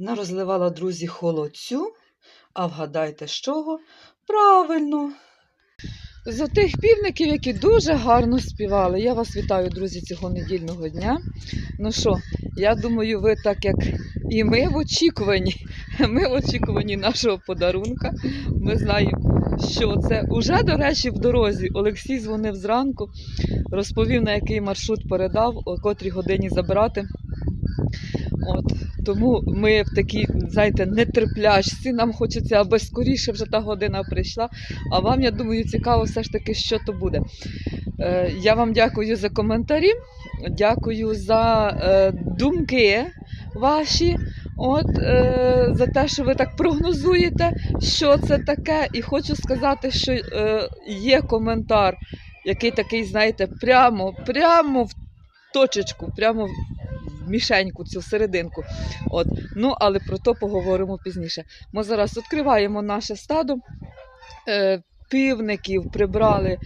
Нарозливала, друзі, холодцю. А вгадайте, з чого? Правильно. З тих півників, які дуже гарно співали. Я вас вітаю, друзі, цього недільного дня. Ну що, я думаю, ви так як і ми в очікуванні. Ми в очікуванні нашого подарунка. Ми знаємо, що це. Уже, до речі, в дорозі. Олексій дзвонив зранку, розповів, на який маршрут передав, о котрій годині забирати. От, тому ми в такій, знаєте, нетерплячці. Нам хочеться, аби скоріше вже та година прийшла. А вам, я думаю, цікаво все ж таки, що то буде. Е, я вам дякую за коментарі, дякую за е, думки ваші. От е, за те, що ви так прогнозуєте, що це таке. І хочу сказати, що е, є коментар, який такий, знаєте, прямо, прямо в точечку, прямо мішеньку, цю серединку. От. Ну, але про то поговоримо пізніше. Ми зараз відкриваємо наше стадо. Е, півників прибрали.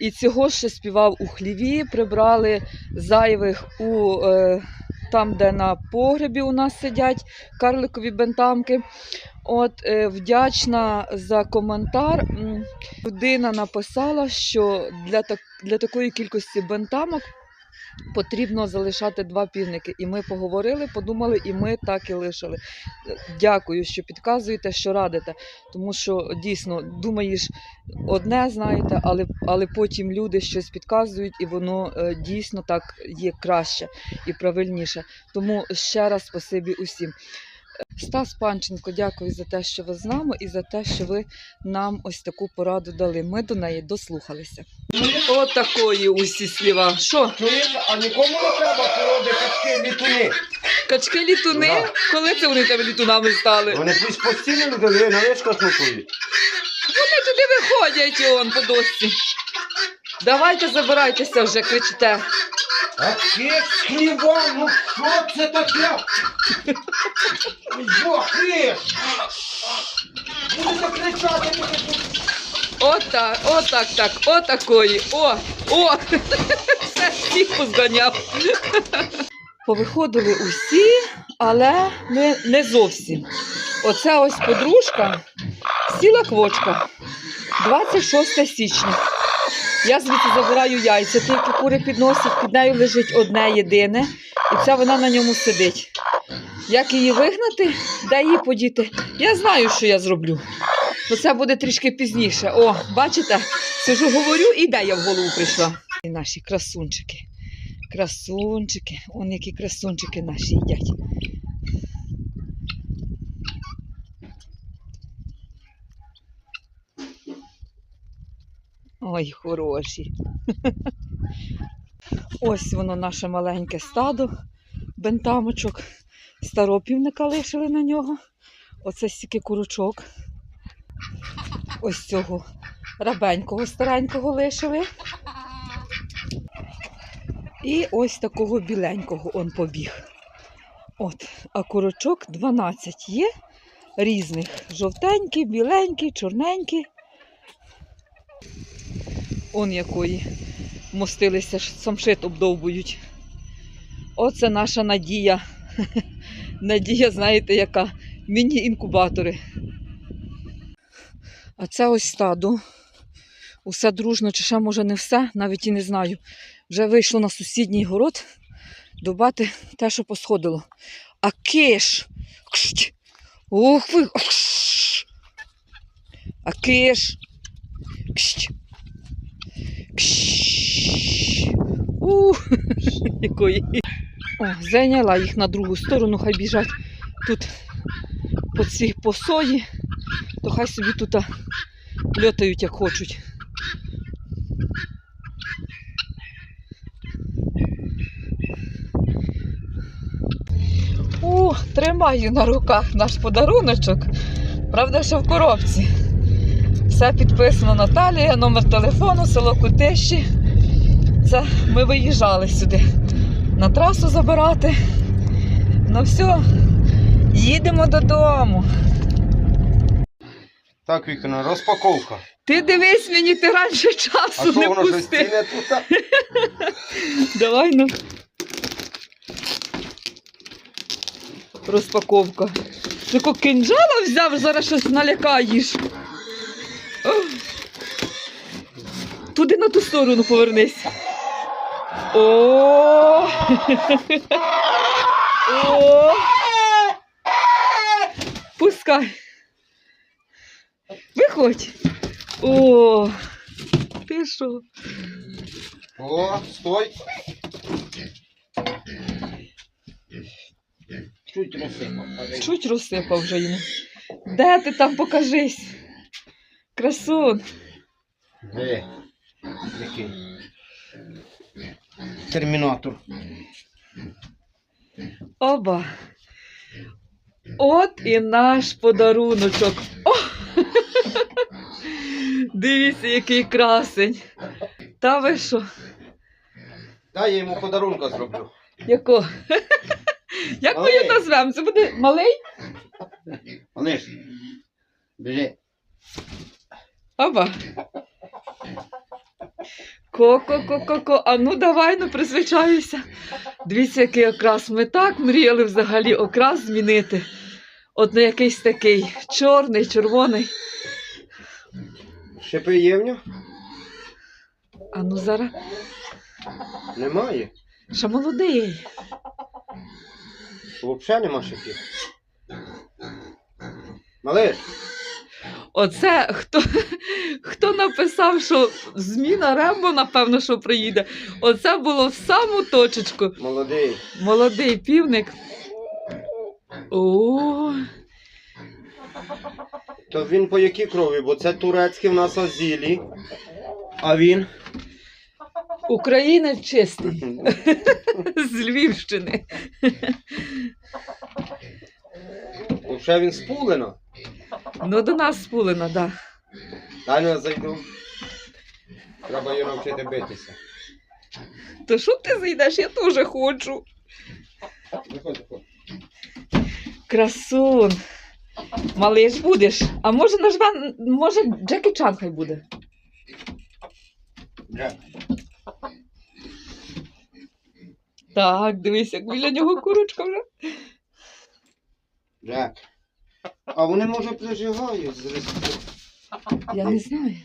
І цього ще співав у хліві, прибрали зайвих у е, там, де на погребі у нас сидять карликові бентамки. От е, вдячна за коментар. Людина написала, що для, так, для такої кількості бентамок потрібно залишати два півники. І ми поговорили, подумали, і ми так і лишили. Дякую, що підказуєте, що радите. Тому що дійсно думаєш одне, знаєте, але, але потім люди щось підказують, і воно е, дійсно так є краще і правильніше. Тому ще раз спасибі усім. Стас Панченко, дякую за те, що ви з нами, і за те, що ви нам ось таку пораду дали. Ми до неї дослухалися. От такої усі сліва. Що? А нікому не треба породи качки літуни. Качки літуни? Да. Коли це вони тебе літунами стали? Вони пусть постійно люди на вишках нотують. Вони туди виходять он по досці. Давайте забирайтеся вже, кричите. А ну що це таке? Отак, отак, так, отакої. О, о! Все всіх позганяв. Повиходили усі, але не, не зовсім. Оця ось подружка сіла квочка. 26 січня. Я звідси забираю яйця, ті, які кури підносять, під нею лежить одне єдине, і ця вона на ньому сидить. Як її вигнати, де її подіти? Я знаю, що я зроблю. То це буде трішки пізніше. О, бачите, сижу, говорю, і ідея в голову прийшла. І наші красунчики. Красунчики. Он які красунчики наші їдять. Ой, хороші. Ось воно наше маленьке стадо бентамочок. Старого півника лишили на нього. Оце стільки курочок. Ось цього рабенького старенького лишили. І ось такого біленького он побіг. От, а курочок 12 є різних. Жовтенькі, біленькі, чорненькі. Он якої мостилися, самшит обдовбують. Оце наша надія. Надія, знаєте, яка міні-інкубатори. А це ось стадо. Усе дружно, чи ще може не все, навіть і не знаю. Вже вийшло на сусідній город добати те, що посходило. А киш. Ох ви. Кш. А киш. Кшт. Кш. У, якої. О, зайняла їх на другу сторону, хай біжать тут по цій посої, то хай собі тут льотають, як хочуть. О, тримаю на руках наш подаруночок. Правда, що в коробці. Все підписано Наталія, номер телефону, село Кутищі. Це ми виїжджали сюди на трасу забирати. Ну все, їдемо додому. Так, Вікторина, розпаковка. Ти дивись мені, ти раніше А часу що не воно тут? а? Давай ну. розпаковка. Тако кинджала взяв, зараз щось налякаєш. Туди на ту сторону повернись. О! О! Пускай. Виходь. О! Ти що? О, стой. Чуть розсипав. Чуть розсипав вже йому. Де ти там покажись? Красун. Де? Який? Термінатор. Оба. От і наш подаруночок. О! Дивіться, який красень. Та ви що? Дай я йому подарунка зроблю. Яко? Як ми її Малий. назвемо? Це буде малий? Олеж, біжи. Оба. Ко-ко-ко-ко-ко. А ну давай, ну призвичаюся. Дивіться, який окрас. Ми так мріяли взагалі окрас змінити. От на якийсь такий чорний, червоний. В нього? А ну зараз. Немає. Ще молодий. Взагалі нема шипів. Малиш, Оце хто, хто написав, що зміна Рембо, напевно, що приїде. Оце було в саму точечку. молодий. Молодий півник. О, То він по якій крові? Бо це турецький в нас азілі. А він? українець чистий. З Львівщини. Вже він з Пулина. Ну, до нас спулена, так. Да. Я зайду. Треба її навчити битися. То що ти зайдеш? Я теж хочу. Заходь, заходь. Красун. Малий ж будеш. А може нажва, може Джекі Чан хай буде. Джек. Так, дивись, як біля нього курочка вже. Джек. А вони, може, прижигають з. Я не знаю.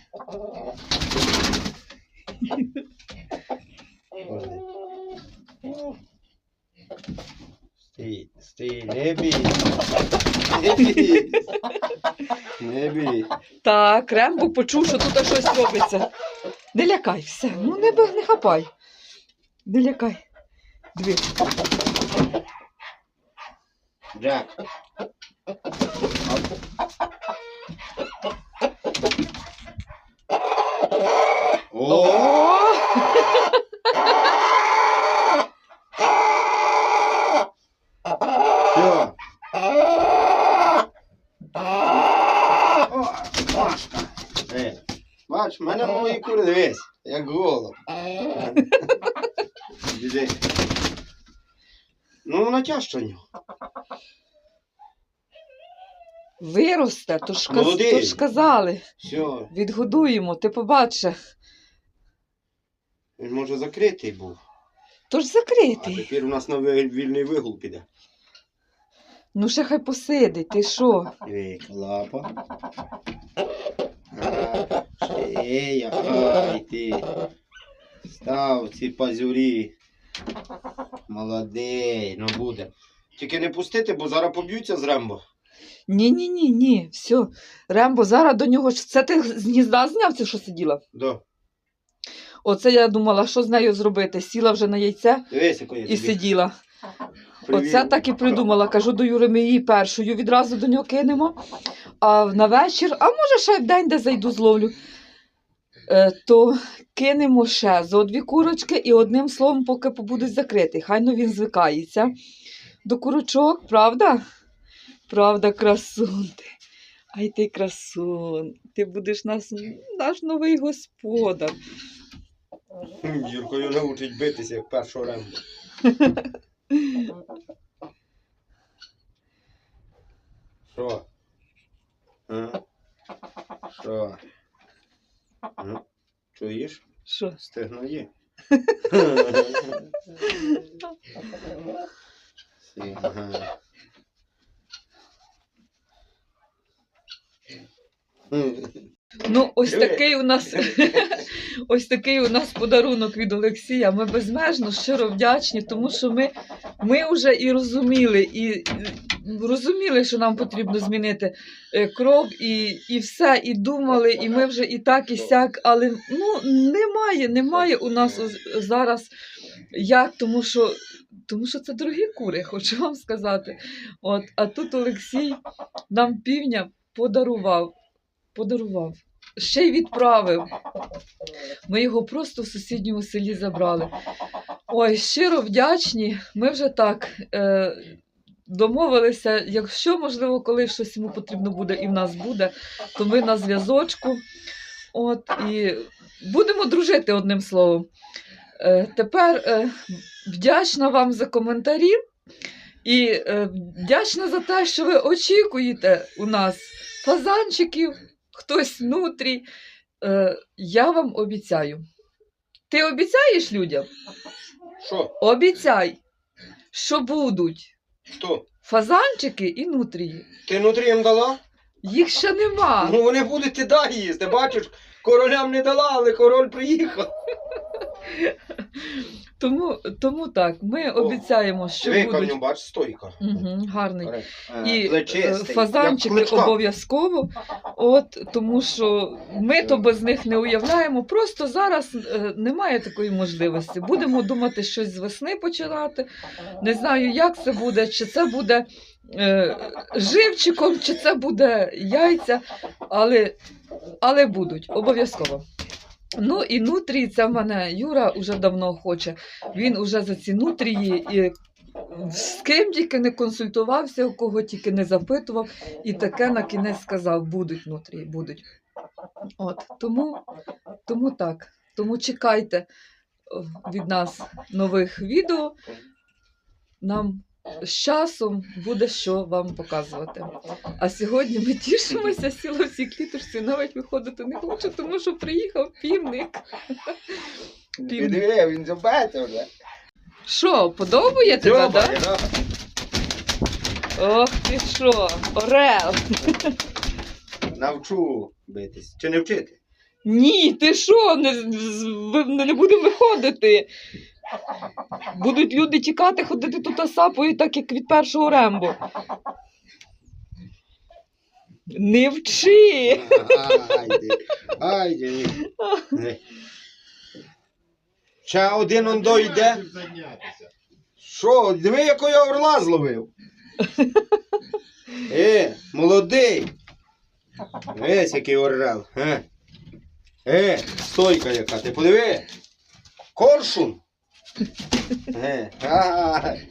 Стій, стій, не бій. Не бій. Не бій. Так, Рембо почув, що тут щось робиться. Не лякай, все. Ну не, б- не хапай. Не лякай. Дві. Джек. О! Все. Е, Бач, в мене мої кури, дивись, як голуб. Іди. Ну, вона тяжча в нього. Виросте, то ж, каз- Молодий. то ж казали. Все, Відгодуємо, ти побачиш. Він може закритий був. То ж А закритий. тепер у нас на ви- вільний вигул піде. Ну ще хай посидить, ти що? Вік, лапа. А, ай ти. Став ці пазюрі. Молодий, ну буде. Тільки не пустити, бо зараз поб'ються з Рембо. Ні, ні, ні, ні. Все. Рембо, зараз до нього. ж- Це ти з гнізда зняв, це що сиділа? Да. Оце я думала, що з нею зробити. Сіла вже на яйце Дивись, і тобі сиділа. привів. Оце так і придумала. Кажу до Юри, ми її першою відразу до нього кинемо. А на вечір, а може ще в день, де зайду зловлю, е, то кинемо ще зо дві курочки і одним словом, поки побудуть закриті. Хай ну він звикається до курочок, правда? Правда, красун ти. Ай ти красун. Ти будеш нас, наш новий господар. Юркою научить битися в першого ранку, Що? А? Що? Чуєш? Що? Стегно є. Ага. Ну, ось такий у нас ось такий у нас подарунок від Олексія. Ми безмежно щиро вдячні, тому що ми, ми вже і розуміли, і розуміли, що нам потрібно змінити е, кров, і, і все, і думали, і ми вже і так, і сяк, але ну немає, немає у нас зараз як, тому що. Тому що це дорогі кури, хочу вам сказати. От, а тут Олексій нам півня подарував. Подарував. Ще й відправив. Ми його просто в сусідньому селі забрали. Ой, щиро вдячні. Ми вже так е, домовилися. Якщо, можливо, коли щось йому потрібно буде і в нас буде, то ми на зв'язочку. От, і будемо дружити одним словом. Е, тепер е, вдячна вам за коментарі і е, вдячна за те, що ви очікуєте у нас фазанчиків, хтось нутрій. Е, я вам обіцяю. Ти обіцяєш людям? Що? Обіцяй, що будуть Хто? фазанчики і нутрії. Ти нутрієм дала? Їх ще нема. Ну вони будуть ти дай їсти. Бачиш, королям не дала, але король приїхав. Тому, тому так, ми обіцяємо, що Диви, яка в будуть ньому, бач, стойка. угу, гарний. Е, І е, плечистий, фазанчики як кличка. обов'язково. От тому що ми то без них не уявляємо. Просто зараз е, немає такої можливості. Будемо думати щось з весни починати. Не знаю, як це буде, чи це буде е, живчиком, чи це буде яйця, але, але будуть обов'язково. Ну і нутрії, це в мене Юра вже давно хоче. Він уже за ці нутрії і з ким тільки не консультувався, у кого тільки не запитував, і таке на кінець сказав: будуть нутрії, будуть. От, тому, тому так. Тому чекайте від нас нових відео. Нам з часом буде що вам показувати. А сьогодні ми тішимося, сіло всі кліточці, навіть виходити не хочу, тому що приїхав півник. Півник. Він забеться вже. Що, подобає тебе, так? Да? Ох ти що, Орел. Навчу битись. Чи не вчити? Ні, ти що, не, не будемо виходити. Будуть люди тікати, ходити тут сапою, так як від першого рембо. Не вчи. Айде. Не. Ще один он дойде. Що, диви, якого я орла зловив. Е, молодий. Весь який орел. Е стойка яка, ти подиви. Коршун. Е, ай.